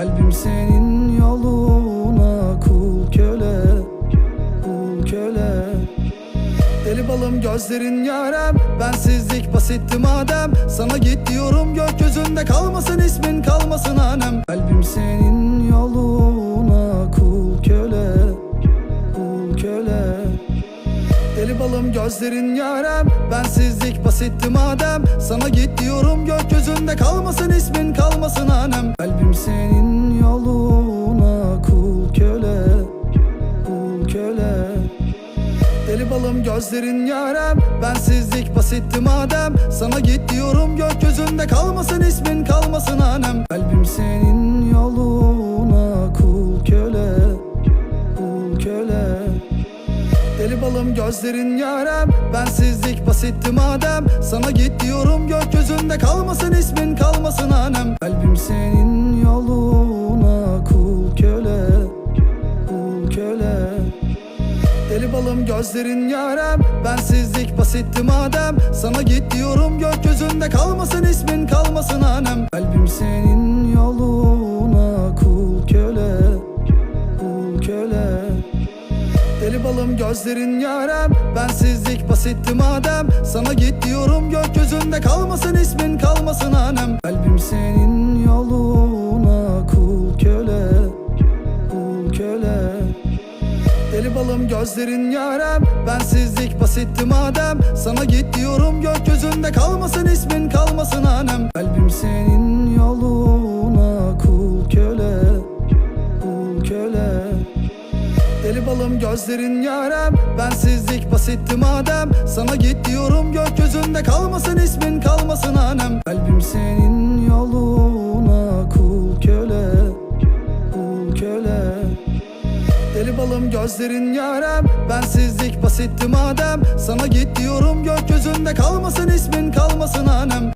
Kalbim senin yoluna kul köle Kul köle. Deli balım gözlerin yarem Bensizlik basitti madem. Sana git diyorum gökyüzünde kalmasın ismin kalmasın hanem. Kalbim senin yoluna kul köle Kul köle. Deli balım gözlerin yarem Bensizlik basitti madem. Sana git diyorum gökyüzünde kalmasın ismin kalmasın hanem. Kalbim senin Balım gözlerin yarem. Bensizlik basitti madem. Sana git diyorum gökyüzünde kalmasın ismin kalmasın hanem. Kalbim senin yoluna kul köle Kul köle. Deli balım gözlerin yarem. Bensizlik basitti madem. Sana git diyorum gökyüzünde kalmasın ismin kalmasın hanem. Kalbim senin yoluna kul köle Deli balım gözlerin yarem. Bensizlik basitti madem. Sana git diyorum gökyüzünde kalmasın ismin kalmasın hanem. Kalbim senin yoluna kul köle Kul köle. Deli balım gözlerin yarem. Bensizlik basitti madem. Sana git diyorum gökyüzünde kalmasın ismin kalmasın hanem balım gözlerin yarem. Bensizlik basitti madem Sana git diyorum gökyüzünde kalmasın ismin kalmasın hanem. Kalbim senin yoluna kul köle Kul köle. Deli balım gözlerin yarem. Bensizlik basitti madem Sana git diyorum gökyüzünde kalmasın ismin kalmasın hanem. Kalbim senin yoluna Deli balım gözlerin yarem. Bensizlik basitti madem. Sana git diyorum gökyüzünde kalmasın ismin kalmasın hanem